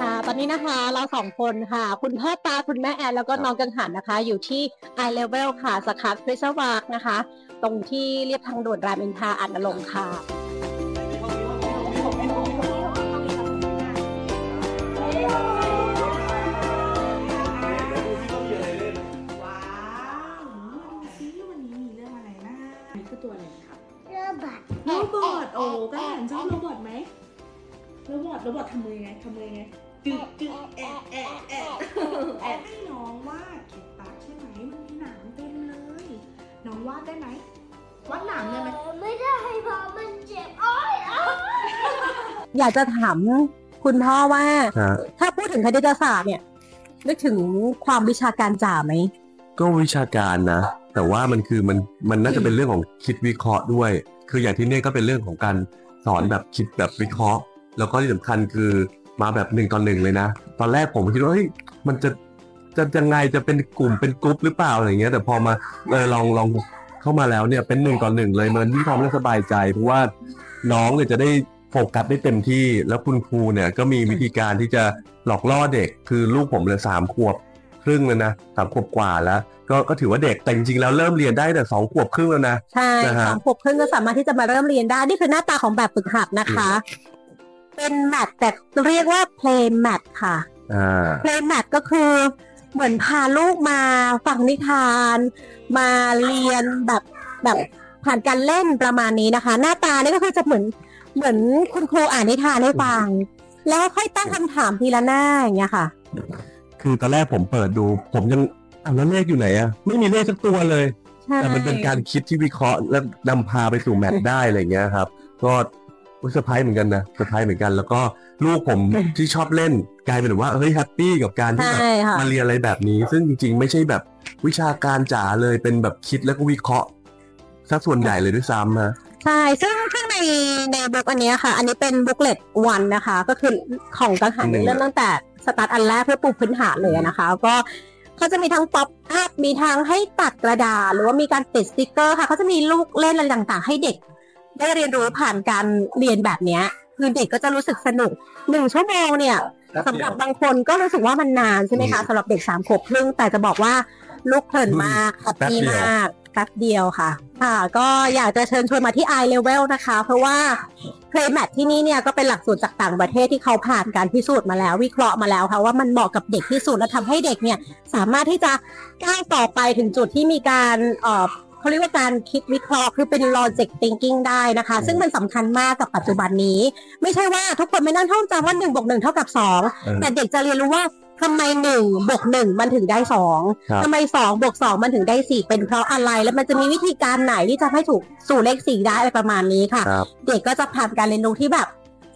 ค่ะตอนนี้นะคะเราสองคนค่ะ คุณพ่อตาคุณแม่แอน แล้วก็น้องกังหันนะคะ อยู่ที่ i level ค่ะสาขาคริสวากนะคะ ตรงที่เรียบทางด่วนรามอินทราอันอลงค์ค่ะ บอทโอ้กันหันชอบโรบอทไหมโรบอทโรบอททำมือไงทำมือไงจึ๊กจึ๊กแอะแอะแอะแอะให้น้องวาดเขียนปากใช่ไหมมันมีหนามเต็มเลย น้องวาดได้ไหมวาดหนามได้ไหมไม่ได้เพราะมันเจ็บโอ้ยอ้าวอยากจะถามคุณพ่อว่าฮะถ้าพูดถึงคณิตศาสตร์เนี่ยนึกถึงความวิชาการจ่าไหมก็วิชาการนะ แต่ว่ามันคือมันมันน่าจะเป็นเรื่องของคิดวิเคราะห์ด้วย คืออย่างที่เนี่ยก็เป็นเรื่องของการสอนแบบคิดแบบวิเคราะห์ แล้วก็ที่สำคัญคือมาแบบหนึ่งต่อหนึ่งเลยนะ ตอนแรกผมคิดว่าเฮ้ยมันจะจะยังไงจะเป็นกลุ่มเป็นกรุ๊ปหรือเปล่าอะไรเงี้ย แต่พอมาเออลองลองเข้ามาแล้วเนี่ยเป็นหนึ่งต่อหนึ่งเลยมันยิ่งทำให้สบายใจเพราะว่าน้องเนี่ยจะได้โฟกัสได้เต็มที่ แล้วคุณครูเนี่ยก็มีวิธีการที่จะหลอกล่อเด็กคือลูกผมเลยสามขวบ ครึ่งแล้วนะสามขวบกว่าแล้ว ก็ก็ถือว่าเด็กแต่จริงๆแล้วเริ่มเรียนได้แต่สองขวบครึ่งแล้วนะใช่นะฮะสองขวบครึ่งก็สามารถที่จะมาเริ่มเรียนได้นี่คือหน้าตาของแบบฝึกหัดนะคะ เป็นแมทแต่เรียกว่า play mat ค่ะอ่า play mat ก็คือเหมือนพาลูกมาฟังนิทาน มาเรียนแบบแบบผ่านการเล่นประมาณนี้นะคะ หน้าตานี่ก็คือจะเหมือนเหมือนคุณครูอ่านนิทานให้ฟัง แล้วค่อยตั้งคำถามทีละหน้าอย่างเงี้ยค่ะ คือตอนแรกผมเปิดดู ผมยังอะแล้วเลขอยู่ไหนอะไม่มีเลขสักตัวเลย ใช่แต่มันเป็นการคิดที่วิเคราะห์และนำพาไปสู่แมทได้อะไรเงี้ยครับ ก็เซอร์ไพรส์เหมือนกันนะเซอร์ไพรส์เหมือนกัน แล้วก็ลูกผมที่ชอบเล่นกลายเป็นแบบว่าเฮ้ยแฮปปี้กับการที่แบบใช่ค่ะ มาเรียนอะไรแบบนี้ ซึ่งจริงๆ ไม่ใช่แบบวิชาการจ๋าเลยเป็นแบบคิดแล้วก็วิเคราะห์สักส่วนใหญ่เลยด้วยซ้ำนะใช่ ซึ่งซึ่งในในบุ๊กอันเนี้ยค่ะ อันนี้เป็นบุ๊กเลตวันนะคะ ก็คือของกังหันหนึ่ง เริ่มตั้งแต่ สตาร์ทอันแรกเพื่อปูพื้นฐานเลยนะคะ ก็เขาจะมีทั้งป๊อปอัพมีทั้งให้ตัดกระดาษ หรือว่ามีการติดสติกเกอร์ค่ะเขาจะมีลูกเล่นอะไรต่างๆ ให้เด็ก ได้เรียนรู้ผ่านการเรียนแบบเนี้ยคือเด็กก็จะรู้สึกสนุกหนึ่งชั่วโมงเนี่ยสำหรับบางคนก็รู้สึกว่ามันนานใช่ไหมคะอืมสำหรับเด็กสามขวบครึ่งแต่จะบอกว่าลูกเพลินมากแฮปแป๊บปี้เดียวมาก แป๊บเดียวค่ะ ค่ะ ก็อยากจะเชิญชวนมาที่ i level นะคะ เพราะว่า Playmat ที่นี่เนี่ยก็เป็นหลักสูตรจากต่างประเทศที่เขาผ่านการพิสูจน์มาแล้ว วิเคราะห์มาแล้วค่ะว่ามันเหมาะกับเด็กที่สุดและทำให้เด็กเนี่ยสามารถที่จะก้าวต่อไปถึงจุดที่มีการเอ่อเขาเรียกว่าการคิดวิเคราะห์คือเป็น logic thinking ได้นะคะ ซึ่งมันสำคัญมากกับปัจจุบันนี้ ไม่ใช่ว่าทุกคนไม่นั่งท่องจำว่า1บวก1เท่ากับ2เออแต่เด็กจะเรียนรู้ว่า ทำไมหนึ่งบวกหนึ่งมันถึงได้สองครับทำไมสองบวกสองมันถึงได้สี่เป็นเพราะอะไรแล้วมันจะมีวิธีการไหนที่จะให้ถูกสู่เลขสี่ได้อะไรประมาณนี้ค่ะ ครับ เด็กก็จะผ่านการเรียนรู้ที่แบบ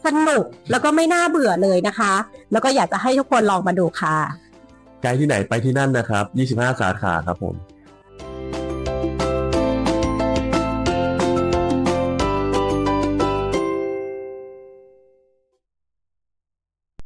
สนุกแล้วก็ไม่น่าเบื่อเลยนะคะ แล้วก็อยากจะให้ทุกคนลองมาดูค่ะ ไกด์ที่ไหนไปที่นั่นนะครับ 25 สาขาครับผม